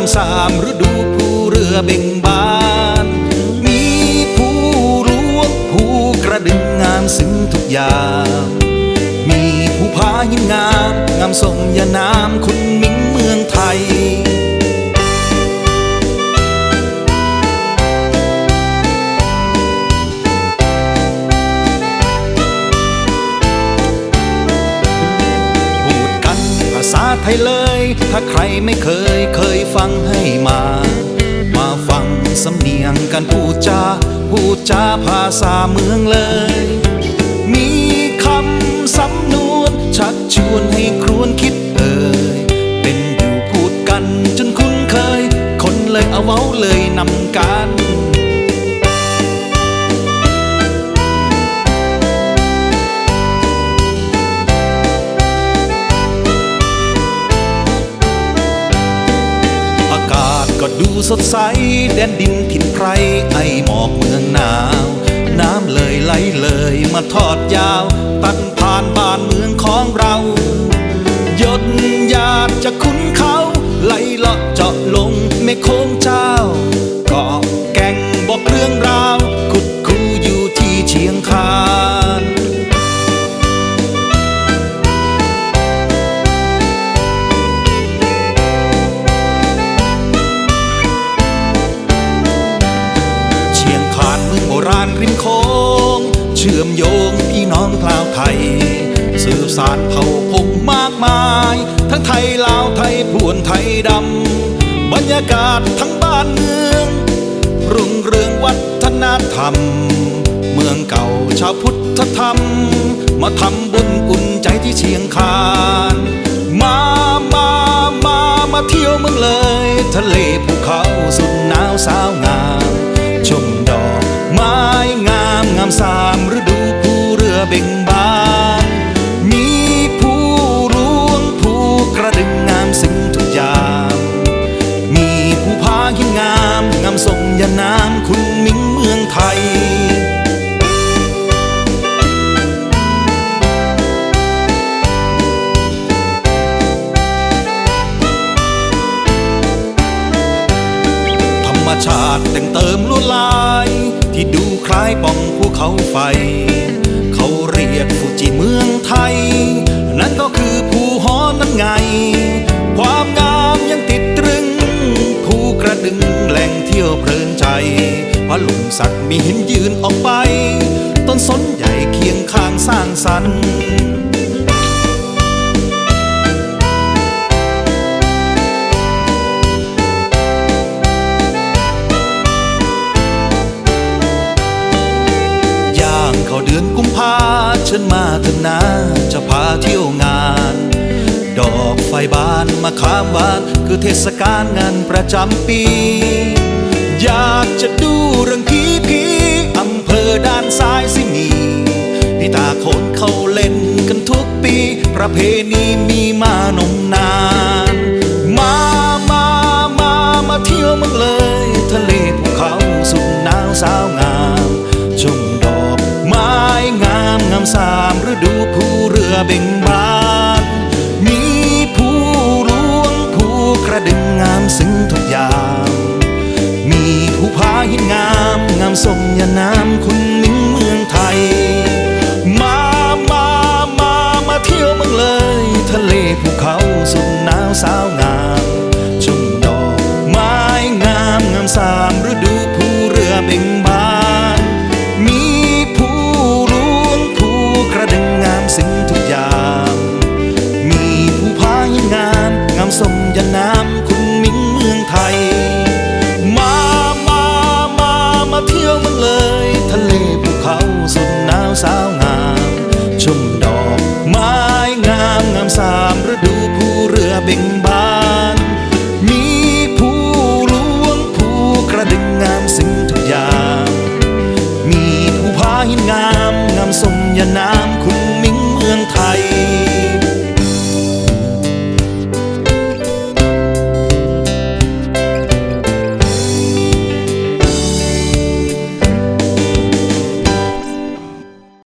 ามงามสามฤดูผู้เรือเบ่งบาน มีผู้ล้วงผู้กระดึงงามซึ้งทุกอย่างมีผู้พายินงาม งามสมยานามคุณมิ่งเมืองไทยพูดกันภาษาไทยเลยาใครไม่เคยเคยฟังให้มา มาฟังสำเนียงกันพูดจาพูดจาภาษาเมืองเลย ดูสดใสแดนดินถิ่นไพรไอหมอกเมืองหนาว น้ำเลยไหลเลยมาทอดยาว ตัดผ่านบ้านเมืองของเราหยดหยาดจะคุ้นเขาไหลเลาะเจาะลงไม่โค้งเจ้า เชื่อมโยงพี่น้องลาวไทย สืบสานเผ่าพงมากมาย ทั้งไทยลาวไทยพวนไทยดำ บรรยากาศทั้งบ้านเมือง รุ่งเรืองวัฒนธรรม เมืองเก่าชาวพุทธธรรม มาทำบุญอุ่นใจที่เชียงคานมามามามาเที่ยวเมืองเลย ทะเลภูเขาสุดหนาวสาวงา เบ่งบาน มีผู้ล้วงผู้กระดึงงามซึ้งทุกอย่างมีผู้พาหินงามงามทรงยานามคุณมิ่งเมืองไทยธรรมชาติแต่งเติมลวดลาย ที่ดูคล้ายป่องภูเขาไฟ เรียกฟูจิเมืองไทย นั่นก็คือภูหอนั่นไง ความงามยังติดตรึงภูกระดึงแหล่งเที่ยวเพลินใจพระหลุมสัตว์มีหินยืนออกไป ต้นสนใหญ่เคียงข้างสร้างสรรค์ย่างเขาเดือนกุมภา เชิญมาเถอะนะจะพาเที่ยวงาน ดอกไฟบานมาขามหวานคือเทศกาลงานประจำปี อยากจะดูเรื่องผีผีอำเภอด้านซ้ายสิมีพี่ตาโคนเขาเล่นกันทุกปี ประเพณีมีมานมนาน มามามามาเที่ยวเมืองเลย ทะเลภูเขาสุดหนาวสาวงาม เรือบ่งบาน มีผู้ล้วงผู้กระดึงงามซึ้งทุกอย่างมีผู้พาหินงาม งามสมยานามคุณมิ่งเมืองไทย มามามามาเที่ยวเมืองเลย ทะเลภูเขาสุดหนาวสาวงาม ชมดอกไม้งามงามสาม